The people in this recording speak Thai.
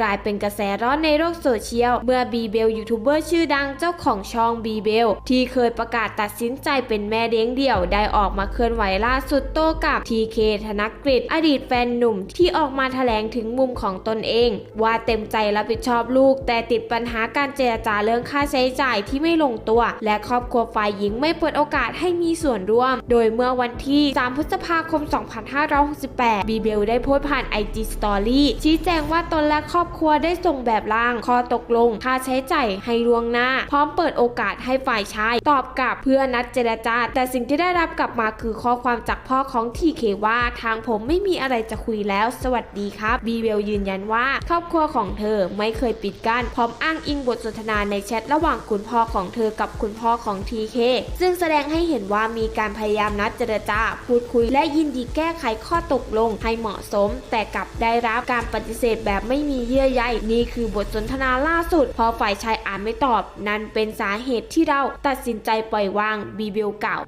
กลายเป็นกระแสร้อนในโลกโซเชียล เมื่อบีเบลยูทูบเบอร์ชื่อดังเจ้าของช่องบีเบลที่เคยประกาศตัดสินใจเป็นแม่เลี้ยงเดี่ยว ได้ออกมาเคลื่อนไหวล่าสุดโต้กับทีเคธนกฤษอดีตแฟนหนุ่มที่ออกมาแถลงถึงมุมของตนเอง ว่าเต็มใจรับผิดชอบลูก แต่ติดปัญหาการเจรจาเรื่องค่าใช้จ่ายที่ไม่ลงตัว และครอบครัวฝ่ายหญิงไม่เปิดโอกาสให้มีส่วนร่วม โดยเมื่อวันที่ 3 พฤษภาคม 2568บีเบลได้โพสต์ผ่าน IG Story ชี้แจงว่าตนและครอบครัวได้ส่งแบบร่างข้อตกลง ค่าใช้จ่ายให้ล่วงหน้า พร้อมเปิดโอกาสให้ฝ่ายชาย ตอบกลับเพื่อนัดเจรจา แต่สิ่งที่ได้รับกลับมาคือข้อความจากพ่อของทีเคว่าทางผมไม่มีอะไรจะคุยแล้ว สวัสดีครับบีเบลยืนยันว่าครอบครัวของเธอไม่เคยปิดกั้นพร้อมอ้างอิงบทสนทนาในแชทระหว่างคุณพ่อของเธอกับคุณพ่อของทีเคซึ่งแสดงให้เห็นว่ามีการพยายามนัดเจรจา พูดคุยและยินดีแก้ไขข้อตกลงให้เหมาะสม แต่กลับได้รับการปฏิเสธแบบไม่มียื่อใยนี่คือบทสนทนาล่าสุด พอฝ่ายชายอ่านไม่ตอบ นั่นเป็นสาเหตุที่เราตัดสินใจปล่อยวางบีเบลกล่าว